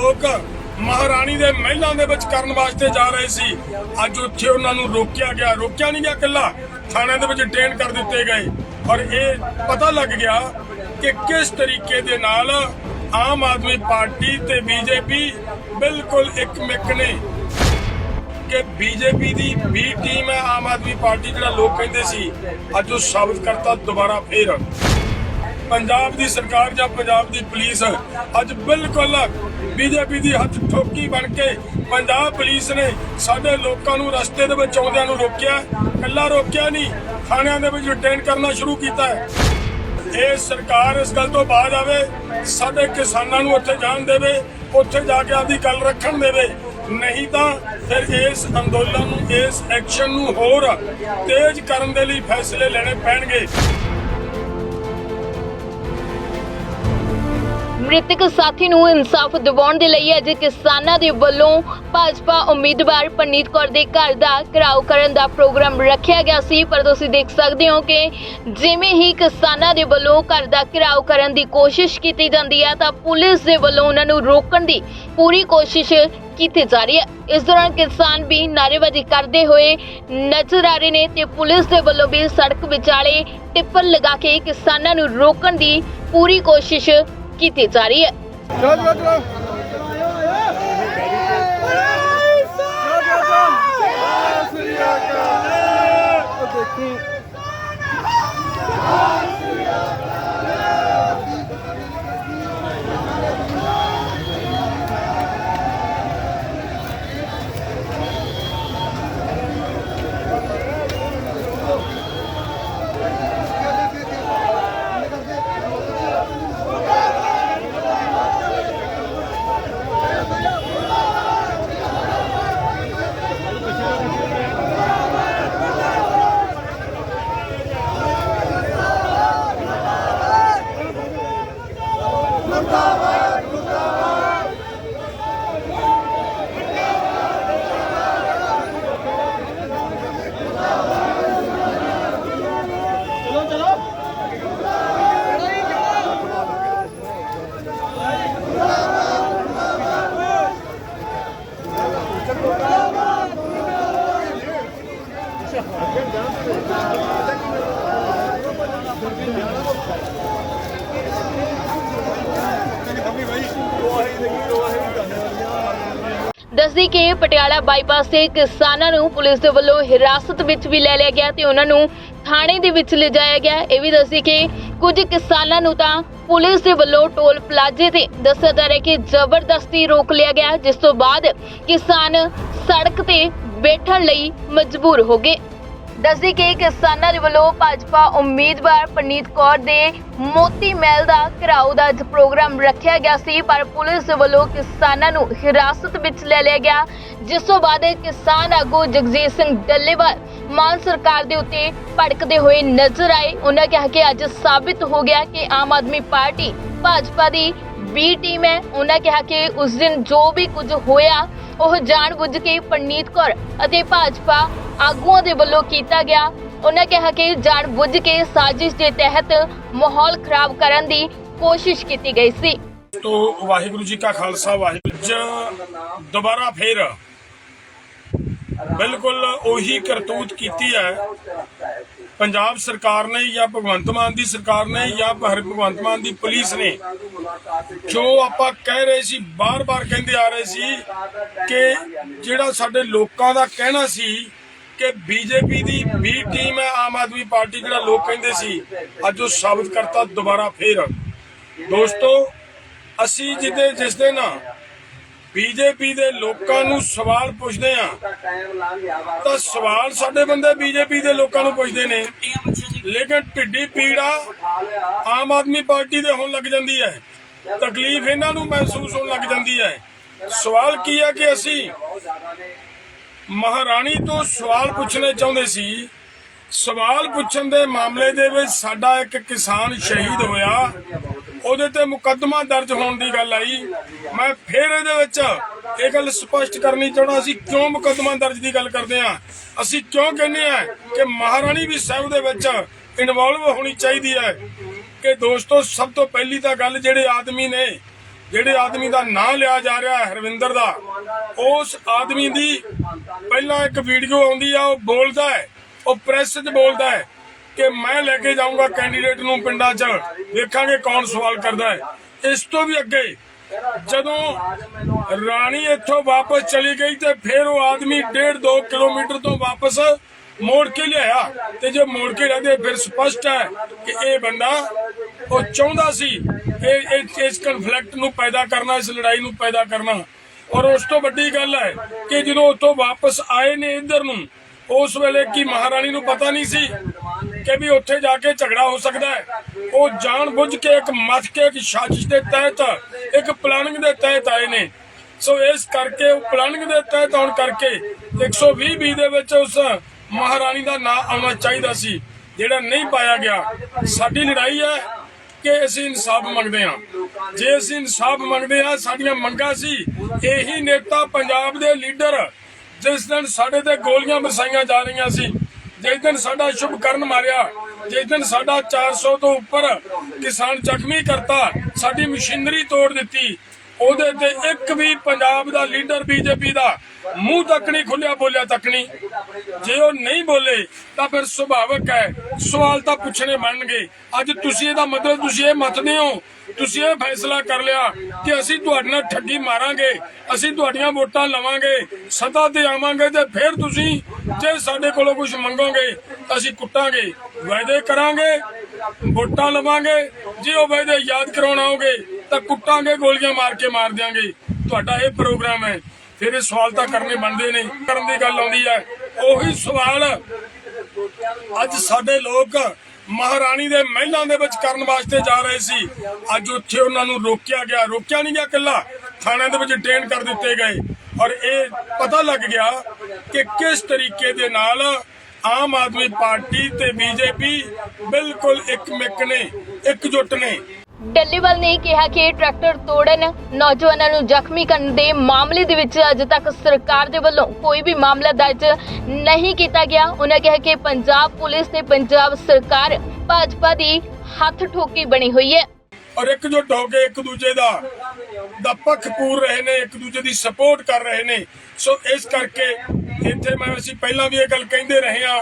ਲੋਕ ਮਹਾਰਾਣੀ ਦੇ ਮਹਿਲਾਂ ਦੇ ਵਿੱਚ ਕਰਨ ਵਾਸਤੇ ਜਾ ਰਹੇ ਸੀ। ਅੱਜ ਉੱਥੇ ਉਹਨਾਂ ਨੂੰ ਰੋਕਿਆ ਗਿਆ। ਰੋਕਿਆ ਨਹੀਂ ਗਿਆ ਇਕੱਲਾ ਥਾਣਿਆਂ ਦੇ ਵਿੱਚ ਡੇਨ ਕਰ ਦਿੱਤੇ ਗਏ। ਔਰ ਇਹ ਪਤਾ ਲੱਗ ਗਿਆ ਕਿ ਕਿਸ ਤਰੀਕੇ ਦੇ ਨਾਲ ਆਮ ਆਦਮੀ ਪਾਰਟੀ ਤੇ ਬੀਜੇਪੀ ਬਿਲਕੁਲ ਇੱਕ ਮਿੱਕ ਨੇ। ਕਿ ਬੀਜੇਪੀ ਦੀ ਬੀ ਟੀਮ ਹੈ, ਆਮ ਆਦਮੀ ਪਾਰਟੀ ਜਿਹੜਾ ਲੋਕ ਕਹਿੰਦੇ ਸੀ। ਅੱਜ ਉਹ ਸਾਬਤ ਕਰਤਾ, ਦੁਬਾਰਾ ਫੇਰ। ਪੰਜਾਬ ਦੀ ਸਰਕਾਰ ਜਾਂ ਪੰਜਾਬ ਦੀ ਪੁਲਿਸ ਅੱਜ ਬਿਲਕੁਲ ਬੀਜੇਪੀ ਦੀ ਹੱਥ ਠੋਕੀ ਬਣ ਕੇ ਪੰਜਾਬ ਪੁਲਿਸ ਨੇ ਸਾਡੇ ਲੋਕਾਂ ਨੂੰ ਰਸਤੇ ਦੇ ਵਿੱਚ ਆਉਂਦਿਆਂ ਨੂੰ ਰੋਕਿਆ ਕੱਲਾ ਰੋਕਿਆ ਨਹੀਂ, ਥਾਣਿਆਂ ਦੇ ਵਿੱਚ ਡਿਟੇਨ ਕਰਨਾ ਸ਼ੁਰੂ ਕੀਤਾ ਹੈ। ਇਹ ਸਰਕਾਰ ਇਸ ਗੱਲ ਤੋਂ ਬਾਅਦ ਆਵੇ, ਸਾਡੇ ਕਿਸਾਨਾਂ ਨੂੰ ਉੱਥੇ ਜਾਣ ਦੇਵੇ, ਉੱਥੇ ਜਾ ਕੇ ਆਪਦੀ ਗੱਲ ਰੱਖਣ ਦੇਵੇ। ਨਹੀਂ ਤਾਂ ਫਿਰ ਇਸ ਅੰਦੋਲਨ ਨੂੰ, ਇਸ ਐਕਸ਼ਨ ਨੂੰ ਹੋਰ ਤੇਜ਼ ਕਰਨ ਦੇ ਲਈ ਫੈਸਲੇ ਲੈਣੇ ਪੈਣਗੇ। ਮ੍ਰਿਤਕ ਸਾਥੀ ਨੂੰ ਇਨਸਾਫ ਦਿਵਾਉਣ ਦੇ ਲਈ ਅੱਜ ਕਿਸਾਨਾਂ ਦੇ ਵੱਲੋਂ ਭਾਜਪਾ ਉਮੀਦਵਾਰ ਪਰਨੀਤ ਕੌਰ ਦੇ ਘਰ ਦਾ ਘਿਰਾਓ ਕਰਨ ਦਾ ਪ੍ਰੋਗਰਾਮ ਰੱਖਿਆ ਗਿਆ ਸੀ। ਪਰ ਤੁਸੀਂ ਦੇਖ ਸਕਦੇ ਹੋ ਕਿ ਜਿਵੇਂ ਹੀ ਕਿਸਾਨਾਂ ਦੇ ਵੱਲੋਂ ਘਰ ਦਾ ਘਿਰਾਓ ਕਰਨ ਦੀ ਕੋਸ਼ਿਸ਼ ਕੀਤੀ ਜਾਂਦੀ ਹੈ ਤਾਂ ਪੁਲਿਸ ਦੇ ਵੱਲੋਂ ਉਹਨਾਂ ਨੂੰ ਰੋਕਣ ਦੀ ਪੂਰੀ ਕੋਸ਼ਿਸ਼ ਕੀਤੀ ਜਾ ਰਹੀ ਹੈ ਇਸ ਦੌਰਾਨ ਕਿਸਾਨ ਵੀ ਨਾਅਰੇਬਾਜ਼ੀ ਕਰਦੇ ਹੋਏ ਨਜ਼ਰ ਆ ਰਹੇ ਨੇ ਤੇ ਪੁਲਿਸ ਦੇ ਵੱਲੋਂ ਵੀ ਸੜਕ ਵਿਚਾਲੇ ਟਿੱਪਰ ਲਗਾ ਕੇ ਕਿਸਾਨਾਂ ਨੂੰ ਰੋਕਣ ਦੀ ਪੂਰੀ ਕੋਸ਼ਿਸ਼ ਕੀਤੀ ਜਾ ਰਹੀ ਹੈ। ਦੱਸਦੀ ਕਿ ਪਟਿਆਲਾ ਬਾਈਪਾਸ ਤੇ ਕਿਸਾਨਾਂ ਨੂੰ ਪੁਲਿਸ ਦੇ ਵੱਲੋਂ ਹਿਰਾਸਤ ਵਿੱਚ ਵੀ ਲੈ ਲਿਆ ਗਿਆ ਤੇ ਉਹਨਾਂ ਨੂੰ ਥਾਣੇ ਦੇ ਵਿੱਚ ਲਿਜਾਇਆ ਗਿਆ। ਇਹ ਵੀ ਦੱਸਦੀ ਕਿ ਕੁਝ ਕਿਸਾਨਾਂ ਨੂੰ ਤਾਂ ਪੁਲਿਸ ਦੇ ਵੱਲੋਂ ਟੋਲ ਪਲਾਜ਼ੇ ਤੇ ਦੱਸਿਆ ਜਾ ਰਿਹਾ ਕਿ ਜ਼ਬਰਦਸਤੀ ਰੋਕ ਲਿਆ ਗਿਆ, ਜਿਸ ਤੋਂ ਬਾਅਦ ਕਿਸਾਨ ਸੜਕ ਤੇ ਬੈਠਣ ਲਈ ਮਜਬੂਰ ਹੋ ਗਏ। ਦੱਸਦੀ ਕਿ ਕਿਸਾਨਾਂ ਦੇ ਵੱਲੋਂ ਭਾਜਪਾ ਉਮੀਦਵਾਰ ਪਰਨੀਤ ਕੌਰ ਦੇ ਮੋਤੀ ਮਹਿਲ ਦਾ ਘਿਰਾਓ ਦਾ ਪ੍ਰੋਗਰਾਮ ਰੱਖਿਆ ਗਿਆ ਸੀ, ਪਰ ਪੁਲਿਸ ਦੇ ਵੱਲੋਂ ਕਿਸਾਨਾਂ ਨੂੰ ਹਿਰਾਸਤ ਵਿੱਚ ਲੈ ਲਿਆ ਗਿਆ। ਜਿਸ ਤੋਂ ਬਾਅਦ ਕਿਸਾਨ ਆਗੂ ਜਗਜੀਤ ਸਿੰਘ ਡੱਲੇਵਾਲ ਮਾਨ ਸਰਕਾਰ ਦੇ ਉੱਤੇ ਭੜਕਦੇ ਹੋਏ ਨਜ਼ਰ ਆਏ। ਉਹਨਾਂ ਕਿਹਾ ਕਿ ਅੱਜ ਸਾਬਿਤ ਹੋ ਗਿਆ ਕਿ ਆਮ ਆਦਮੀ ਪਾਰਟੀ ਭਾਜਪਾ ਦੀ ਬੀ ਟੀਮ ਹੈ। ਉਹਨਾਂ ਕਿਹਾ ਕਿ ਉਸ ਦਿਨ ਜੋ ਵੀ ਕੁਝ ਹੋਇਆ ਉਹ ਜਾਣਬੁੱਝ ਕੇ ਪਰਨੀਤ ਕੌਰ ਅਤੇ ਭਾਜਪਾ ਆਗੂਆਂ ਦੇ ਵੱਲੋਂ ਕੀਤਾ ਗਿਆ। ਉਹਨਾਂ ਕਿਹਾ ਕਿ ਜਾਣਬੁੱਝ ਕੇ ਸਾਜ਼ਿਸ਼ ਦੇ ਤਹਿਤ ਮਾਹੌਲ ਖਰਾਬ ਕਰਨ ਦੀ ਕੋਸ਼ਿਸ਼ ਕੀਤੀ ਗਈ ਸੀ। ਤੋ ਵਾਹਿਗੁਰੂ ਜੀ ਕਾ ਖਾਲਸਾ, ਵਾਹਿਗੁਰੂ ਜੀ ਦੁਬਾਰਾ ਫੇਰ ਬਿਲਕੁਲ ਉਹੀ ਕਰਤੂਤ ਕੀਤੀ ਹੈ। ਪੰਜਾਬ ਸਰਕਾਰ ਨੇ ਜਾਂ ਭਗਵੰਤ ਮਾਨ ਦੀ ਸਰਕਾਰ ਨੇ ਜਾਂ ਹਰ, ਭਗਵੰਤ ਮਾਨ ਦੀ ਪੁਲਿਸ ਨੇ ਜੋ ਆਪਾਂ ਕਹਿ ਰਹੇ ਸੀ, ਬਾਰ-ਬਾਰ ਕਹਿੰਦੇ ਆ ਰਹੇ ਸੀ ਕਿ ਜਿਹੜਾ ਸਾਡੇ ਲੋਕਾਂ ਦਾ ਕਹਿਣਾ ਸੀ ਕਿ ਬੀਜੇਪੀ ਦੀ ਬੀ ਟੀਮ ਹੈ, ਆਮ ਆਦਮੀ ਪਾਰਟੀ ਜਿਹੜਾ ਲੋਕ ਕਹਿੰਦੇ ਸੀ, ਅੱਜ ਉਹ ਸਾਬਤ ਕਰਤਾ, ਦੁਬਾਰਾ ਫੇਰ। ਦੋਸਤੋ, ਅਸੀਂ ਜਿਹਦੇ ਜਿਸ ਦੇ ਨਾ ਬੀਜੇਪੀ ਦੇ ਲੋਕਾਂ ਨੂੰ ਸਵਾਲ ਪੁੱਛਦੇ ਆ ਤਾਂ ਸਵਾਲ ਸਾਡੇ ਬੰਦੇ ਬੀਜੇਪੀ ਦੇ ਲੋਕਾਂ ਨੂੰ ਪੁੱਛਦੇ ਨੇ। ਲੇਕਿਨ ਢਿੱਡੀ ਪੀੜਾ ਆਮ ਆਦਮੀ ਪਾਰਟੀ ਦੇ ਹੋਣ ਲੱਗ ਜਾਂਦੀ ਹੈ। ਤਕਲੀਫ ਇਹਨਾਂ ਨੂੰ ਮਹਿਸੂਸ ਹੋਣ ਲੱਗ ਜਾਂਦੀ ਹੈ। ਸਵਾਲ ਕੀ ਹੈ ਕਿ ਅਸੀਂ ਮਹਾਰਾਣੀ ਤੋਂ ਸਵਾਲ ਪੁੱਛਣੇ ਚਾਹੁੰਦੇ ਸੀ। ਸਵਾਲ ਪੁੱਛਣ ਦੇ ਮਾਮਲੇ ਦੇ ਵਿੱਚ ਸਾਡਾ ਇੱਕ ਕਿਸਾਨ ਸ਼ਹੀਦ ਹੋਇਆ। ਉਹਦੇ ਤੇ ਮੁਕੱਦਮਾ ਦਰਜ ਹੋਣ ਦੀ ਗੱਲ ਆਈ। ਮੈਂ ਫਿਰ ਇਹਦੇ ਵਿੱਚ ਇਹ ਗੱਲ ਸਪਸ਼ਟ ਕਰਨੀ ਚਾਹੁੰਦਾ, ਅਸੀਂ ਕਿਉਂ ਮੁਕੱਦਮਾ ਦਰਜ ਦੀ ਗੱਲ ਕਰਦੇ ਹਾਂ? ਅਸੀਂ ਕਿਉਂ ਕਹਿੰਦੇ ਆ ਕਿ ਮਹਾਰਾਣੀ ਵੀ ਸਾਹਿਬ ਦੇ ਵਿੱਚ ਇਨਵੋਲਵ ਹੋਣੀ ਚਾਹੀਦੀ ਹੈ? ਕਿ ਦੋਸਤੋ, ਸਭ ਤੋਂ ਪਹਿਲੀ ਤਾਂ ਗੱਲ ਜਿਹੜੇ ਆਦਮੀ ਨੇ, ਜਿਹੜੇ ਆਦਮੀ ਦਾ ਨਾਂ ਲਿਆ ਜਾ ਰਿਹਾ ਹੈ ਹਰਵਿੰਦਰ ਦਾ, ਉਸ ਆਦਮੀ ਦੀ ਪਹਿਲਾਂ ਇੱਕ ਵੀਡੀਓ ਆਉਂਦੀ ਆ, ਉਹ ਬੋਲਦਾ ਹੈ, ਉਹ ਪ੍ਰੈਸ 'ਚ ਬੋਲਦਾ ਹੈ। ਕਿ ਮੈਂ ਲੈ ਕੇ ਜਾਊਂਗਾ ਕੈਂਡੀਡੇਟ ਨੂੰ ਪਿੰਡਾਂ 'ਚ। ਵੇਖਾਂਗੇ ਕੌਣ ਸਵਾਲ ਕਰਦਾ ਹੈ। ਇਸ ਤੋਂ ਵੀ ਅੱਗੇ, ਜਦੋਂ ਰਾਣੀ ਇੱਥੋਂ ਵਾਪਸ ਚਲੀ ਗਈ ਤੇ ਫਿਰ ਉਹ ਆਦਮੀ 1.5 2 ਕਿਲੋਮੀਟਰ ਤੋਂ ਵਾਪਸ ਮੋੜ ਕੇ ਲਿਆਇਆ। ਤੇ ਜੇ ਮੋੜ ਕੇ ਲਿਆਦੇ, ਫਿਰ ਸਪਸ਼ਟ ਹੈ ਕਿ ਇਹ ਬੰਦਾ ਉਹ ਚਾਹੁੰਦਾ ਸੀ ਇਹ- ਇਸ ਕਨਫਲਿਕਟ ਨੂੰ ਪੈਦਾ ਕਰਨਾ, ਇਸ ਲੜਾਈ ਨੂੰ ਪੈਦਾ ਕਰਨਾ। ਔਰ ਉਸ ਤੋਂ ਵੱਡੀ ਗੱਲ ਹੈ ਕਿ ਜਦੋਂ ਉੱਥੋਂ ਵਾਪਸ ਆਏ ਨੇ ਇੱਧਰ ਨੂੰ, ਉਸ ਵੇਲੇ ਕੀ ਮਹਾਰਾਣੀ ਨੂੰ ਪਤਾ ਨਹੀਂ ਸੀ ਕਿ ਵੀ ਉੱਥੇ ਜਾ ਕੇ ਝਗੜਾ ਹੋ ਸਕਦਾ ਹੈ। ਉਹ ਜਾਣ ਬੁੱਝ ਕੇ ਇੱਕ ਮੱਥ ਕੇ ਸਾਜ਼ਿਸ਼ ਦੇ ਤਹਿਤ ਇੱਕ ਪਲਾਨਿੰਗ ਦੇ ਤਹਿਤ ਆਏ ਨੇ। ਸੋ ਇਸ ਕਰਕੇ ਉਹ ਪਲਾਨਿੰਗ ਦੇ ਤਹਿਤ ਆਉਣ ਕਰਕੇ 120 ਬੀ ਦੇ ਵਿੱਚ ਉਸ ਮਹਾਰਾਣੀ ਦਾ ਨਾਂ ਆਉਣਾ ਚਾਹੀਦਾ ਸੀ, ਜਿਹੜਾ ਨਹੀਂ ਪਾਇਆ ਗਿਆ। ਸਾਡੀ ਲੜਾਈ ਹੈ ਕਿ ਅਸੀਂ ਇਨਸਾਫ ਮੰਗਦੇ ਹਾਂ। ਜੇ ਅਸੀਂ ਇਨਸਾਫ ਮੰਗਦੇ ਹਾਂ, ਸਾਡੀਆਂ ਮੰਗਾਂ ਸੀ, ਇਹੀ ਨੇਤਾ ਪੰਜਾਬ ਦੇ ਲੀਡਰ ਜਿਸ ਦਿਨ ਸਾਡੇ ਤੇ ਗੋਲੀਆਂ ਵਰਸਾਈਆਂ ਜਾ ਰਹੀਆਂ ਸੀ। ਜਿਸ ਦਿਨ ਸਾਡਾ ਸ਼ੁਭ ਕਰਨ ਮਾਰਿਆ, ਜਿਸ ਦਿਨ ਸਾਡਾ 400 ਤੋਂ ਉੱਪਰ ਕਿਸਾਨ ਜ਼ਖਮੀ ਕਰਤਾ, ਸਾਡੀ ਮਸ਼ੀਨਰੀ ਤੋੜ ਦਿੱਤੀ ਉਹਦੇ ਤੇ ਇੱਕ ਵੀ ਪੰਜਾਬ ਦਾ ਲੀਡਰ ਬੀਜੇਪੀ ਦਾ ਮੂੰਹ ਤੱਕ ਨਹੀਂ ਖੁੱਲਿਆ, ਬੋਲਿਆ ਤੱਕ ਨਹੀਂ। ਜੇ ਉਹ ਨਹੀਂ ਬੋਲੇ, ਤਾਂ ਫਿਰ ਸੁਭਾਵਕ ਹੈ। ਸਵਾਲ ਤਾਂ ਪੁੱਛਣੇ ਬਣਨਗੇ। ਅੱਜ ਤੁਸੀਂ ਇਹਦਾ ਮਤਲਬ ਤੁਸੀਂ ਇਹ ਮੱਤਦੇ ਹੋ, ਤੁਸੀਂ ਇਹ ਫੈਸਲਾ ਕਰ ਲਿਆ ਕਿ ਅਸੀਂ ਤੁਹਾਡੇ ਨਾਲ ਠੱਗੀ ਮਾਰਾਂਗੇ, ਅਸੀਂ ਤੁਹਾਡੀਆਂ ਵੋਟਾਂ ਲਵਾਂਗੇ, ਸਤਾ ਤੇ ਆਵਾਂਗੇ ਤੇ ਫਿਰ ਤੁਸੀਂ ਜੇ ਸਾਡੇ ਕੋਲੋਂ ਕੁਝ ਮੰਗੋਗੇ, ਅਸੀਂ ਕੁੱਟਾਂਗੇ, ਵਾਅਦੇ ਕਰਾਂਗੇ, ਵੋਟਾਂ ਲਵਾਂਗੇ। ਜੇ ਉਹ ਵਾਅਦੇ ਯਾਦ ਕਰਾਉਣ ਆਓਗੇ ਤਾਂ ਕੁੱਟਾਂਗੇ ਗੋਲੀਆਂ ਮਾਰ ਕੇ ਮਾਰ ਦਿਆਂਗੇ। ਤੁਹਾਡਾ ਇਹ ਪ੍ਰੋਗਰਾਮ ਹੈ। ਫਿਰ ਇਹ ਸਵਾਲ ਤਾਂ ਕਰਨੇ ਬਣਦੇ ਨੇ ਕਰਨ ਦੀ ਗੱਲ ਆਉਂਦੀ ਹੈ। ਉਹੀ ਸਵਾਲ ਅੱਜ ਸਾਡੇ ਲੋਕ ਮਹਾਰਾਣੀ ਦੇ ਮਹਿਲਾਂ ਦੇ ਵਿੱਚ ਕਰਨ ਵਾਸਤੇ ਜਾ ਰਹੇ ਸੀ। ਅੱਜ ਉੱਥੇ ਉਹਨਾਂ ਨੂੰ ਰੋਕਿਆ ਗਿਆ। ਰੋਕਿਆ ਨਹੀਂ ਗਿਆ ਇਕੱਲਾ। ਥਾਣੇ ਦੇ ਵਿੱਚ ਟ੍ਰੇਨ ਕਰ ਦਿੱਤੇ ਗਏ। ਔਰ ਇਹ ਪਤਾ ਲੱਗ ਗਿਆ ਕਿ ਕਿਸ ਤਰੀਕੇ ਦੇ ਨਾਲ ਆਮ ਆਦਮੀ ਪਾਰਟੀ ਤੇ ਬੀਜੇਪੀ ਬਿਲਕੁਲ ਇੱਕ ਮਿੱਕ ਨੇ, ਇਕਜੁੱਟ ਨੇ। ਡੱਲੇਵਾਲ ਨੇ ਕਿਹਾ ਕਿ ਟਰੈਕਟਰ ਤੋੜਨ ਨੌਜਵਾਨਾਂ ਨੂੰ ਜ਼ਖਮੀ ਕਰਨ ਦੇ ਮਾਮਲੇ ਦੇ ਵਿੱਚ ਅਜੇ ਤੱਕ ਸਰਕਾਰ ਦੇ ਵੱਲੋਂ ਕੋਈ ਵੀ ਮਾਮਲਾ ਦਰਜ ਨਹੀਂ ਕੀਤਾ ਗਿਆ। ਉਹਨਾਂ ਕਿਹਾ ਕਿ ਪੰਜਾਬ ਪੁਲਿਸ ਤੇ ਪੰਜਾਬ ਸਰਕਾਰ ਭਾਜਪਾ ਦੀ ਹੱਥ ਠੋਕੀ ਬਣੀ ਹੋਈ ਹੈ। ਔਰ ਇਕਜੁੱਟ ਹੋ ਕੇ ਇੱਕ ਦੂਜੇ ਦਾ ਦਾ ਪੱਖ ਪੂਰ ਰਹੇ ਨੇ, ਇੱਕ ਦੂਜੇ ਦੀ ਸਪੋਰਟ ਕਰ ਰਹੇ ਨੇ। ਸੋ ਇਸ ਕਰਕੇ ਇੱਥੇ ਮੈਂ, ਅਸੀਂ ਪਹਿਲਾਂ ਵੀ ਇਹ ਗੱਲ ਕਹਿੰਦੇ ਰਹੇ ਹਾਂ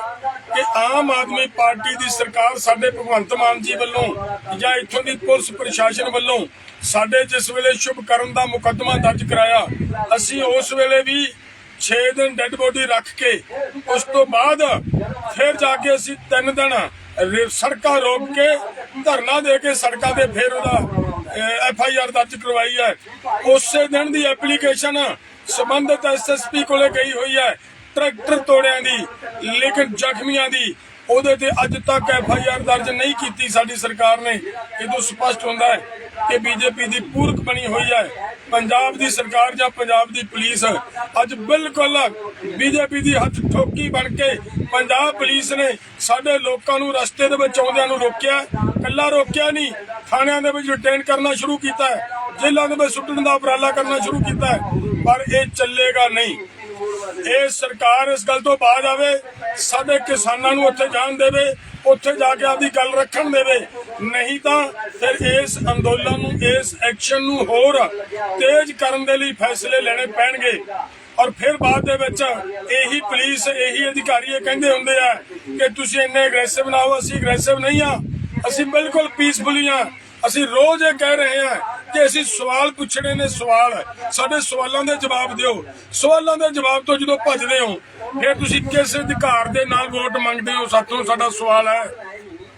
ਕਿ ਆਮ ਆਦਮੀ ਪਾਰਟੀ ਦੀ ਸਰਕਾਰ ਸਾਡੇ ਭਗਵੰਤ ਮਾਨ ਜੀ ਵੱਲੋਂ ਜਾਂ ਇੱਥੋਂ ਦੀ ਪੁਲਿਸ ਪ੍ਰਸ਼ਾਸਨ ਵੱਲੋਂ ਸਾਡੇ ਜਿਸ ਵੇਲੇ ਸ਼ੁਭ ਕਰਨ ਦਾ ਮੁਕੱਦਮਾ ਦਰਜ ਕਰਾਇਆ, ਅਸੀਂ ਉਸ ਵੇਲੇ ਵੀ 6 ਦਿਨ ਡੈੱਡ ਬੋਡੀ ਰੱਖ ਕੇ ਉਸ ਤੋਂ ਬਾਅਦ ਫਿਰ ਜਾ ਕੇ ਅਸੀਂ 3 ਦਿਨ ਸੜਕਾਂ ਰੋਕ ਕੇ ਧਰਨਾ ਦੇ ਕੇ ਸੜਕਾਂ ਤੇ ਫਿਰ ਉਹਦਾ ਐਫ ਆਈ ਆਰ ਦਰਜ ਕਰਵਾਈ ਹੈ। ਉਸੇ ਦਿਨ ਦੀ ਐਪਲੀਕੇਸ਼ਨ ਸੰਬੰਧਿਤ ਐਸਐਸਪੀ ਕੋਲੇ ਗਈ ਹੋਈ ਹੈ, ਟਰੈਕਟਰ ਤੋੜਿਆਂ ਦੀ ਲੇਕਿਨ ਜ਼ਖਮੀਆਂ ਦੀ। ਉਹਦੇ ਤੇ ਅੱਜ ਤੱਕ ਐਫ ਆਈ ਆਰ ਦਰਜ ਨਹੀਂ ਕੀਤੀ ਸਾਡੀ ਸਰਕਾਰ ਨੇ। ਇਹ ਤੋਂ ਸਪਸ਼ਟ ਹੁੰਦਾ ਹੈ ਕਿ ਬੀਜੇਪੀ ਦੀ ਪੂਰਕ ਬਣੀ ਹੋਈ ਹੈ। ਪੰਜਾਬ ਦੀ ਸਰਕਾਰ ਜਾਂ ਪੰਜਾਬ ਦੀ ਪੁਲਿਸ ਅੱਜ ਬਿਲਕੁਲ ਬੀਜੇਪੀ ਦੀ ਹੱਥ ਠੋਕੀ ਬਣ ਕੇ ਪੰਜਾਬ ਪੁਲਿਸ ਨੇ ਸਾਡੇ ਲੋਕਾਂ ਨੂੰ ਰਸਤੇ ਦੇ ਵਿੱਚ ਆਉਂਦਿਆਂ ਨੂੰ ਰੋਕਿਆ ਕੱਲਾ ਰੋਕਿਆ ਨਹੀਂ, ਥਾਣਿਆਂ ਦੇ ਵਿੱਚ ਡਿਟੇਨ ਕਰਨਾ ਸ਼ੁਰੂ ਕੀਤਾ ਹੈ। ਜੇਲ੍ਹਾਂ ਦੇ ਵਿੱਚ ਸੁੱਟਣ ਦਾ ਉਪਰਾਲਾ ਕਰਨਾ ਸ਼ੁਰੂ ਕੀਤਾ ਹੈ। ਪਰ ਇਹ ਚੱਲੇਗਾ ਨਹੀਂ। ਇਹ ਸਰਕਾਰ ਇਸ ਗੱਲ ਤੋਂ ਬਾਅਦ ਆਵੇ, ਸਾਡੇ ਕਿਸਾਨਾਂ ਨੂੰ ਉੱਥੇ ਜਾਣ ਦੇਵੇ, ਉੱਥੇ ਜਾ ਕੇ ਆਪਦੀ ਗੱਲ ਰੱਖਣ ਦੇਵੇ। ਨਹੀਂ ਤਾਂ ਫਿਰ ਇਸ ਅੰਦੋਲਨ ਨੂੰ, ਇਸ ਐਕਸ਼ਨ ਨੂੰ ਹੋਰ ਤੇਜ਼ ਕਰਨ ਦੇ ਲਈ ਫੈਸਲੇ ਲੈਣੇ ਪੈਣਗੇ। ਔਰ ਫਿਰ ਬਾਅਦ ਦੇ ਵਿੱਚ ਇਹੀ ਪੁਲਿਸ, ਇਹੀ ਅਧਿਕਾਰੀ ਇਹ ਕਹਿੰਦੇ ਹੁੰਦੇ ਆ ਕਿ ਤੁਸੀਂ ਇੰਨੇ ਐਗਰੈਸਿਵ ਨਾ ਹੋ, ਅਸੀਂ ਐਗਰੈਸਿਵ ਨਹੀਂ ਆ। ਅਸੀਂ ਬਿਲਕੁਲ ਪੀਸਫੁਲੀ ਆ। ਅਸੀਂ ਰੋਜ਼ ਇਹ ਕਹਿ ਰਹੇ ਹਾਂ ਕਿ ਅਸੀਂ ਸਵਾਲ ਪੁੱਛਣੇ ਨੇ ਸਵਾਲ। ਸਾਡੇ ਸਵਾਲਾਂ ਦੇ ਜਵਾਬ ਦਿਓ। ਸਵਾਲਾਂ ਦੇ ਜਵਾਬ ਤੋਂ ਜਦੋਂ ਭੱਜਦੇ ਹੋ, ਫਿਰ ਤੁਸੀਂ ਕਿਸ ਅਧਿਕਾਰ ਦੇ ਨਾਲ ਵੋਟ ਮੰਗਦੇ ਹੋ? ਸਾਥੋਂ ਸਾਡਾ ਸਵਾਲ ਹੈ।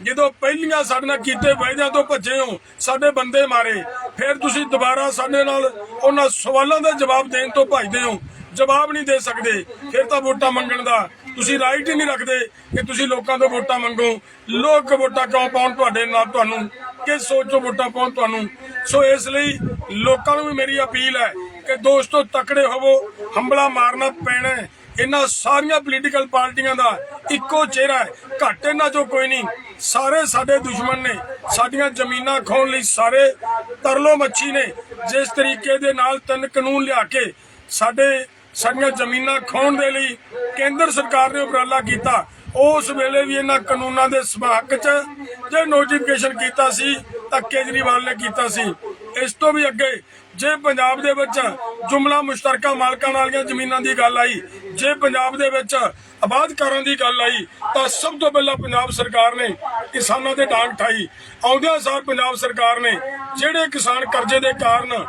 ਜਦੋਂ ਪਹਿਲੀਆਂ ਸਾਡੇ ਨਾਲ ਕੀਤੇ ਵਾਅਦਿਆਂ ਤੋਂ ਭੱਜੇ ਹੋ, ਸਾਡੇ ਬੰਦੇ ਮਾਰੇ, ਫਿਰ ਤੁਸੀਂ ਦੁਬਾਰਾ ਸਾਡੇ ਨਾਲ ਉਹਨਾਂ ਸਵਾਲਾਂ ਦਾ ਜਵਾਬ ਦੇਣ ਤੋਂ ਭੱਜਦੇ ਹੋ। ਜਵਾਬ ਨਹੀਂ ਦੇ ਸਕਦੇ। ਫਿਰ ਤਾਂ ਵੋਟਾਂ ਮੰਗਣ ਦਾ ਤੁਸੀਂ ਰਾਈਟ ਹੀ ਨਹੀਂ ਰੱਖਦੇ ਕਿ ਤੁਸੀਂ ਲੋਕਾਂ ਤੋਂ ਵੋਟਾਂ ਮੰਗੋ। ਲੋਕ ਵੋਟਾਂ ਕਿਉਂ ਪਾਉਣ ਤੁਹਾਡੇ ਨਾਲ ਤੁਹਾਨੂੰ? ਕਿਸ ਸੋਚ ਤੋਂ ਵੋਟਾਂ ਪਾਉਣ ਤੁਹਾਨੂੰ? ਸੋ ਇਸ ਲਈ ਲੋਕਾਂ ਨੂੰ ਵੀ ਮੇਰੀ ਅਪੀਲ ਹੈ ਕਿ ਦੋਸਤੋ ਤਕੜੇ ਹੋਵੋ, ਹੰਬਲਾ ਮਾਰਨਾ ਪੈਣਾ ਇਹਨਾਂ ਸਾਰੀਆਂ ਪੋਲੀਟੀਕਲ ਪਾਰਟੀਆਂ ਦਾ ਇੱਕੋ ਚਿਹਰਾ ਹੈ। ਘੱਟ ਇਹਨਾਂ ਚੋਂ ਕੋਈ ਨਹੀਂ। ਸਾਰੇ ਸਾਡੇ ਦੁਸ਼ਮਣ ਨੇ। ਸਾਡੀਆਂ ਜ਼ਮੀਨਾਂ ਖੋਣ ਲਈ ਸਾਰੇ ਤਰਲੋ ਮੱਛੀ ਨੇ। ਜਿਸ ਤਰੀਕੇ ਦੇ ਨਾਲ ਤਿੰਨ ਕਾਨੂੰਨ ਲਿਆ ਕੇ ਸਾਡੇ ਸਾਡੀਆਂ ਜ਼ਮੀਨਾਂ ਖੋਣ ਦੇ ਲਈ ਕੇਂਦਰ ਸਰਕਾਰ ਨੇ ਉਪਰਾਲਾ ਕੀਤਾ। ਉਸ ਵੇਲੇ ਵੀ ਇਹਨਾਂ ਕਾਨੂੰਨਾਂ ਦੇ ਸਮਾਹਕ ਚ ਜੇ ਨੋਟੀਫਿਕੇਸ਼ਨ ਕੀਤਾ ਸੀ, ਤਾਂ ਕੇਜਰੀਵਾਲ ਨੇ ਕੀਤਾ ਸੀ। ਇਸ ਤੋਂ ਵੀ ਅੱਗੇ ਜੇ ਪੰਜਾਬ ਦੇ ਵਿੱਚ ਜੁਮਲਾ ਮੁਸ਼ਤਰਕਾ ਮਾਲਕਾਂ ਵਾਲੀਆਂ ਜ਼ਮੀਨਾਂ ਦੀ ਗੱਲ ਆਈ, ਜੇ ਪੰਜਾਬ ਦੇ ਵਿੱਚ ਆਬਾਦਕਾਰਾਂ ਦੀ ਗੱਲ ਆਈ, ਤਾਂ ਸਭ ਤੋਂ ਪਹਿਲਾਂ ਪੰਜਾਬ ਸਰਕਾਰ ਨੇ ਕਿਸਾਨਾਂ ਦੇ ਡਾਂਗ ਠਾਈ। ਆਉਂਦਿਆਂ ਸਾਰ ਪੰਜਾਬ ਸਰਕਾਰ ਨੇ ਜਿਹੜੇ ਕਿਸਾਨ ਕਰਜ਼ੇ ਦੇ ਕਾਰਨ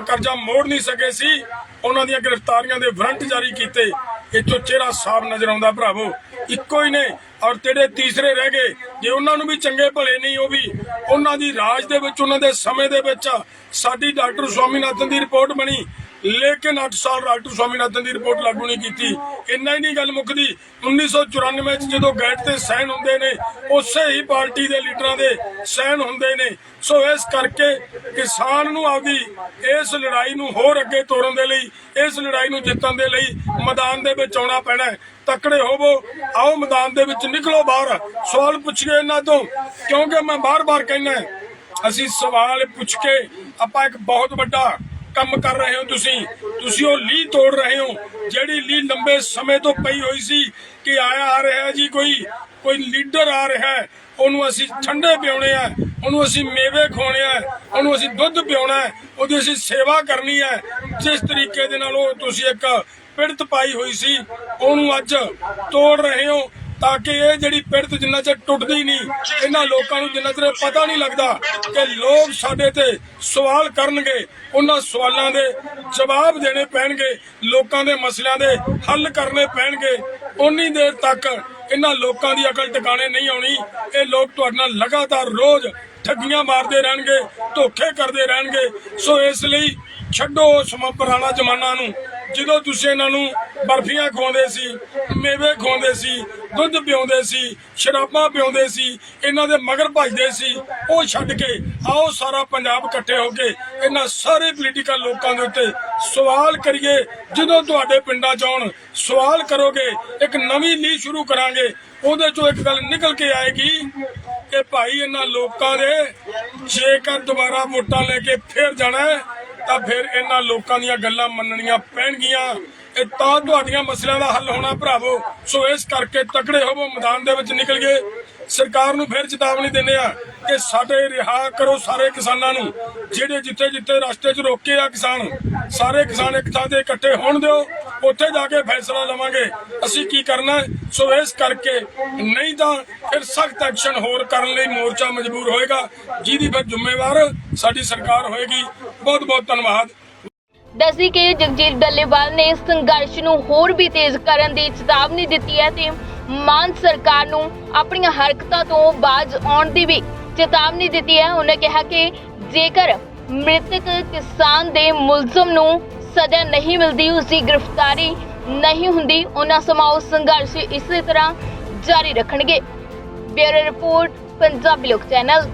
ਕਰਜ਼ਾ ਮੋੜ ਨਹੀਂ ਸਕੇ ਸੀ। ਉਹਨਾਂ ਦੀਆਂ ਗ੍ਰਿਫਤਾਰੀਆਂ ਦੇ ਵਾਰੰਟ ਜਾਰੀ ਕੀਤੇ। ਇੱਥੋਂ ਚਿਹਰਾ ਸਾਫ਼ ਨਜ਼ਰ ਆਉਂਦਾ ਭਰਾਵੋ। ਇੱਕੋ ਹੀ ਨੇ ਔਰ ਜਿਹੜੇ ਤੀਸਰੇ ਰਹਿ ਗਏ, ਜੇ ਉਹਨਾਂ ਨੂੰ ਵੀ ਚੰਗੇ ਭਲੇ ਨਹੀਂ, ਉਹ ਵੀ ਉਹਨਾਂ ਦੀ ਰਾਜ ਦੇ ਵਿੱਚ, ਉਹਨਾਂ ਦੇ ਸਮੇਂ ਦੇ ਵਿੱਚ। ਸਾਡੀ ਡਾਕਟਰ ਸਵਾਮੀਨਾਥਨ ਦੀ ਰਿਪੋਰਟ ਬਣੀ। ਲੇਕਿਨ 8 ਸਾਲ ਡਾਕਟਰ ਸਵਾਮੀਨਾਥਨ ਦੀ ਰਿਪੋਰਟ ਲਾਗੂ ਨਹੀਂ ਕੀਤੀ। ਇੰਨਾ ਹੀ ਨਹੀਂ ਗੱਲ ਮੁੱਕਦੀ 1994 ਚ ਜਦੋਂ ਗੈਟ ਤੇ ਸਾਈਨ ਹੁੰਦੇ ਨੇ, ਉਸੇ ਹੀ ਪਾਰਟੀ ਦੇ ਲੀਡਰਾਂ ਦੇ ਸਾਈਨ ਹੁੰਦੇ ਨੇ। ਸੋ ਇਸ ਕਰਕੇ ਕਿਸਾਨ ਨੂੰ ਆਪਦੀ ਇਸ ਲੜਾਈ ਨੂੰ ਹੋਰ ਅੱਗੇ ਤੋਰਨ ਦੇ ਲਈ, ਇਸ ਲੜਾਈ ਨੂੰ ਜਿੱਤਣ ਦੇ ਲਈ ਮੈਦਾਨ ਦੇ ਵਿੱਚ ਆਉਣਾ ਪੈਣਾ ਹੈ। ਤਕੜੇ ਹੋਵੋ, ਆਓ ਮੈਦਾਨ ਦੇ ਵਿੱਚ ਨਿਕਲੋ ਬਾਹਰ। ਸਵਾਲ ਪੁੱਛੀਏ ਇਹਨਾਂ ਤੋਂ, ਕਿਉਂਕਿ ਮੈਂ ਬਾਰ-ਬਾਰ ਕਹਿੰਦਾ ਅਸੀਂ ਸਵਾਲ ਪੁੱਛ ਕੇ ਆਪਾਂ ਇੱਕ ਬਹੁਤ ਵੱਡਾ ਕੰਮ ਕਰ ਰਹੇ ਹੋ ਤੁਸੀਂ? ਤੁਸੀਂ ਉਹ ਲੀ ਤੋੜ ਰਹੇ ਹੋ, ਜਿਹੜੀ ਲੀ ਲੰਬੇ ਸਮੇਂ ਤੋਂ ਪਈ ਹੋਈ ਸੀ ਕਿ ਆਇਆ ਆ ਰਿਹਾ ਜੀ ਕੋਈ ਕੋਈ ਲੀਡਰ ਆ ਰਿਹਾ ਹੈ, ਉਹਨੂੰ ਅਸੀਂ ਠੰਡੇ ਪਿਉਣੇ ਆ, ਉਹਨੂੰ ਅਸੀਂ ਮੇਵੇ ਖਵਾਉਣੇ ਆ, ਉਹਨੂੰ ਅਸੀਂ ਦੁੱਧ ਪਿਉਣਾ ਹੈ, ਉਹਦੀ ਅਸੀਂ ਸੇਵਾ ਕਰਨੀ ਹੈ। ਜਿਸ ਤਰੀਕੇ ਦੇ ਨਾਲ ਉਹ ਤੁਸੀਂ ਇੱਕ ਪਿੜਤ ਪਾਈ ਹੋਈ ਸੀ, ਉਹਨੂੰ ਅੱਜ ਤੋੜ ਰਹੇ ਹੋ ਤਾਂ ਕਿ ਇਹ ਜਿਹੜੀ ਪਿੜਤ ਜਿੰਨਾ ਚਿਰ ਟੁੱਟਦੀ ਨਹੀਂ, ਇਹਨਾਂ ਲੋਕਾਂ ਨੂੰ ਜਿੰਨਾ ਚਿਰ ਇਹ ਪਤਾ ਨਹੀਂ ਲੱਗਦਾ ਕਿ ਲੋਕ ਸਾਡੇ ਤੇ ਸਵਾਲ ਕਰਨਗੇ, ਉਹਨਾਂ ਸਵਾਲਾਂ ਦੇ ਜਵਾਬ ਦੇਣੇ ਪੈਣਗੇ, ਲੋਕਾਂ ਦੇ ਮਸਲਿਆਂ ਦੇ ਹੱਲ ਕਰਨੇ ਪੈਣਗੇ ਉਨੀ ਦੇਰ ਤੱਕ ਇਹਨਾਂ ਲੋਕਾਂ ਦੀ ਅਕਲ ਟਿਕਾਣੇ ਨਹੀਂ ਆਉਣੀ। ਇਹ ਲੋਕ ਤੁਹਾਡੇ ਨਾਲ ਲਗਾਤਾਰ ਰੋਜ਼ ਠੱਗੀਆਂ ਮਾਰਦੇ ਰਹਿਣਗੇ, ਧੋਖੇ ਕਰਦੇ ਰਹਿਣਗੇ। ਸੋ ਇਸ ਲਈ ਛੱਡੋ ਸਮਾਂ ਪੁਰਾਣਾ ਜ਼ਮਾਨਾ ਨੂੰ। ਜਦੋਂ ਤੁਸੀਂ ਇਹਨਾਂ ਨੂੰ ਬਰਫੀਆਂ ਖਵਾਉਂਦੇ ਸੀ, ਮੇਵੇ ਖਵਾਉਂਦੇ ਸੀ, ਦੁੱਧ ਪਿਆਉਂਦੇ ਸੀ, ਸ਼ਰਾਬਾਂ ਪਿਆਉਂਦੇ ਸੀ, ਇਹਨਾਂ ਦੇ ਮਗਰ ਭਜਦੇ ਸੀ, ਉਹ ਛੱਡ ਕੇ ਆਓ ਸਾਰਾ ਪੰਜਾਬ ਇਕੱਠੇ ਹੋ ਕੇ ਇਹਨਾਂ ਸਾਰੇ ਪੋਲੀਟੀਕਲ ਲੋਕਾਂ ਦੇ ਉੱਤੇ ਸਵਾਲ ਕਰੀਏ। ਜਦੋਂ ਤੁਹਾਡੇ ਪਿੰਡਾਂ 'ਚ ਆਉਣ ਸਵਾਲ ਕਰੋਗੇ, ਇੱਕ ਨਵੀਂ ਲੀਹ ਸ਼ੁਰੂ ਕਰਾਂਗੇ, ਉਹਦੇ 'ਚੋਂ ਇੱਕ ਗੱਲ ਨਿਕਲ ਕੇ ਆਏਗੀ ਕਿ ਭਾਈ ਇਹਨਾਂ ਲੋਕਾਂ ਦੇ ਜੇਕਰ ਦੁਬਾਰਾ ਵੋਟਾਂ ਲੈ ਕੇ ਫੇਰ ਜਾਣਾ ਤਾਂ ਫਿਰ ਇਹਨਾਂ ਲੋਕਾਂ ਦੀਆਂ ਗੱਲਾਂ ਮੰਨਣੀਆਂ ਪੈਣਗੀਆਂ। ਇਹ ਤਾਂ ਤੁਹਾਡੀਆਂ ਮਸਲਿਆਂ ਦਾ ਹੱਲ ਹੋਣਾ ਭਰਾਵੋ। ਸੋ ਇਸ ਕਰਕੇ ਤਕੜੇ ਹੋਵੋ, ਮੈਦਾਨ ਦੇ ਵਿੱਚ ਨਿਕਲ ਗਏ। ਸਰਕਾਰ ਨੂੰ ਫਿਰ ਚੇਤਾਵਨੀ ਦਿੰਦੇ ਆ ਕਿ ਸਾਡੇ ਰਿਹਾ ਕਰੋ ਸਾਰੇ ਕਿਸਾਨਾਂ ਨੂੰ। ਜਿਹੜੇ ਜਿੱਥੇ ਜਿੱਥੇ ਰਸਤੇ 'ਚ ਰੋਕੇ ਆ ਕਿਸਾਨ, ਸਾਰੇ ਕਿਸਾਨ ਇੱਕ ਥਾਂ ਤੇ ਇਕੱਠੇ ਹੋਣ ਦਿਓ। ਉੱਥੇ ਜਾ ਕੇ ਫੈਸਲਾ ਲਵਾਂਗੇ। ਅਸੀਂ ਕੀ ਕਰਨਾ? ਸੋ ਇਸ ਕਰਕੇ ਨਹੀਂ ਤਾਂ ਫਿਰ ਸਖਤ ਐਕਸ਼ਨ ਹੋਰ ਕਰਨ ਲਈ ਮੋਰਚਾ ਮਜਬੂਰ ਹੋਏਗਾ। ਜਿਹਦੀ ਫਿਰ ਜ਼ਿੰਮੇਵਾਰ ਸਾਡੀ ਸਰਕਾਰ ਹੋਏਗੀ। ਬਹੁਤ ਬਹੁਤ ਧੰਨਵਾਦ। ਦੱਸੀ ਕਿ ਜਗਜੀਤ ਡੱਲੇਵਾਲ ਨੇ ਇਸ ਸੰਘਰਸ਼ ਨੂੰ ਹੋਰ ਵੀ ਤੇਜ਼ ਕਰਨ ਦੀ ਚੇਤਾਵਨੀ ਦਿੱਤੀ ਹੈ ਤੇ ਮਾਨ ਸਰਕਾਰ ਨੂੰ ਆਪਣੀਆਂ ਹਰਕਤਾਂ ਤੋਂ ਬਾਜ਼ ਆਉਣ ਦੀ ਵੀ ਚੇਤਾਵਨੀ ਦਿੱਤੀ ਹੈ। ਉਹਨੇ ਕਿਹਾ ਕਿ ਜੇਕਰ ਮ੍ਰਿਤਕ ਕਿਸਾਨ ਦੇ ਮੁਲਜ਼ਮ ਨੂੰ ਸਜ਼ਾ ਨਹੀਂ ਮਿਲਦੀ, ਉਸ ਦੀ ਗ੍ਰਿਫਤਾਰੀ ਨਹੀਂ ਹੁੰਦੀ, ਉਹਨਾਂ ਸਮਾਂ ਉਹ ਸੰਘਰਸ਼ ਇਸੇ ਤਰ੍ਹਾਂ ਜਾਰੀ ਰੱਖਣਗੇ। ਬਿਊਰੋ ਰਿਪੋਰਟ, ਪੰਜਾਬੀ ਲੋਕ ਚੈਨਲ।